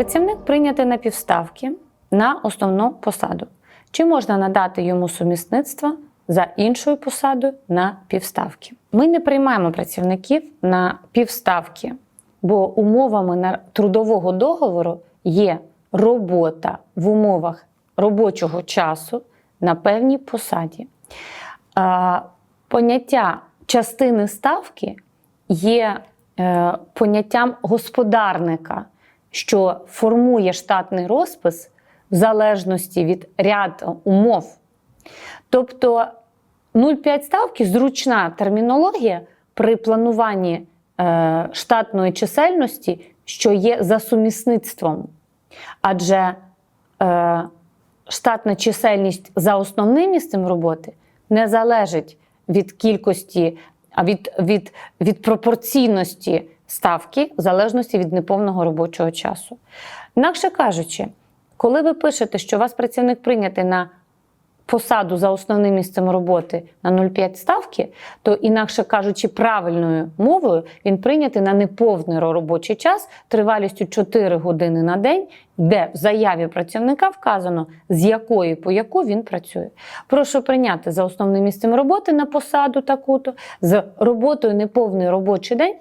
Працівник прийнятий на півставки на основну посаду. Чи можна надати йому сумісництво за іншою посадою на півставки? Ми не приймаємо працівників на півставки, бо умовами трудового договору є робота в умовах робочого часу на певній посаді. Поняття частини ставки є е, поняттям господарника, що формує штатний розпис в залежності від ряду умов. Тобто 0,5 ставки зручна термінологія при плануванні е, штатної чисельності, що є за сумісництвом. Адже е, штатна чисельність за основним місцем роботи не залежить від кількості, а від, від, від пропорційності ставки в залежності від неповного робочого часу. Інакше кажучи, коли ви пишете, що у вас працівник прийнятий на посаду за основним місцем роботи на 0,5 ставки, то, інакше кажучи, правильною мовою він прийнятий на неповний робочий час тривалістю 4 години на день, де в заяві працівника вказано, з якої по яку він працює. Прошу прийняти за основним місцем роботи на посаду таку-то, з роботою неповний робочий день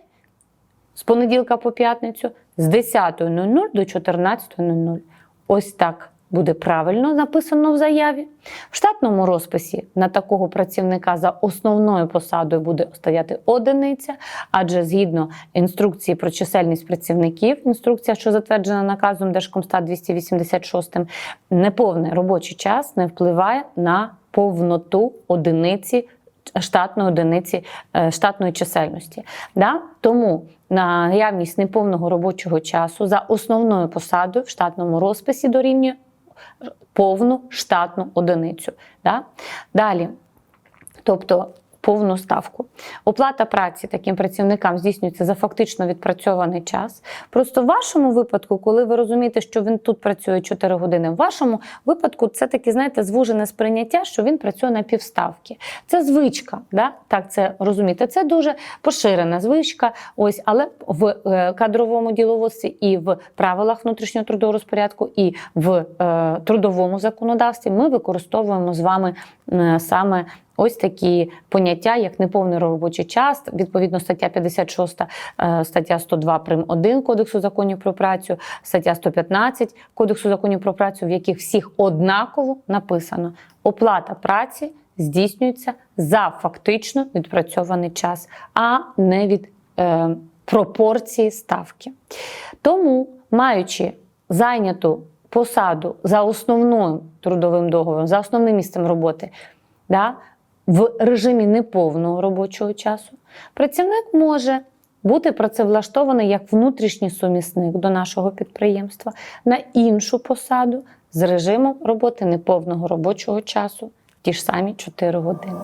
з понеділка по п'ятницю з 10.00 до 14.00. Ось так буде правильно написано в заяві. В штатному розписі на такого працівника за основною посадою буде стояти одиниця, адже згідно інструкції про чисельність працівників, інструкція, що затверджена наказом Держкомстат 286, неповний робочий час не впливає на повноту одиниці штатної одиниці е, штатної чисельності. Да? Тому наявність неповного робочого часу за основною посадою в штатному розписі дорівнює повну штатну одиницю. Да? Далі, тобто повну ставку. Оплата праці таким працівникам здійснюється за фактично відпрацьований час. Просто в вашому випадку, коли ви розумієте, що він тут працює 4 години, в вашому випадку це таке, знаєте, звужене сприйняття, що він працює на півставки. Це звичка, да? так це розумієте. Це дуже поширена звичка. Ось, але в е, кадровому діловодстві і в правилах внутрішнього трудового розпорядку, і в е, трудовому законодавстві ми використовуємо з вами е, саме ось такі поняття, як неповний робочий час, відповідно, стаття 56, е, стаття 102 прим. 1 Кодексу законів про працю, стаття 115 Кодексу законів про працю, в яких всіх однаково написано: оплата праці здійснюється за фактично відпрацьований час, а не від е, пропорції ставки. Тому, маючи зайняту посаду за основним трудовим договором, за основним місцем роботи, да, в режимі неповного робочого часу, працівник може бути працевлаштований як внутрішній сумісник до нашого підприємства на іншу посаду з режимом роботи неповного робочого часу ті ж самі 4 години.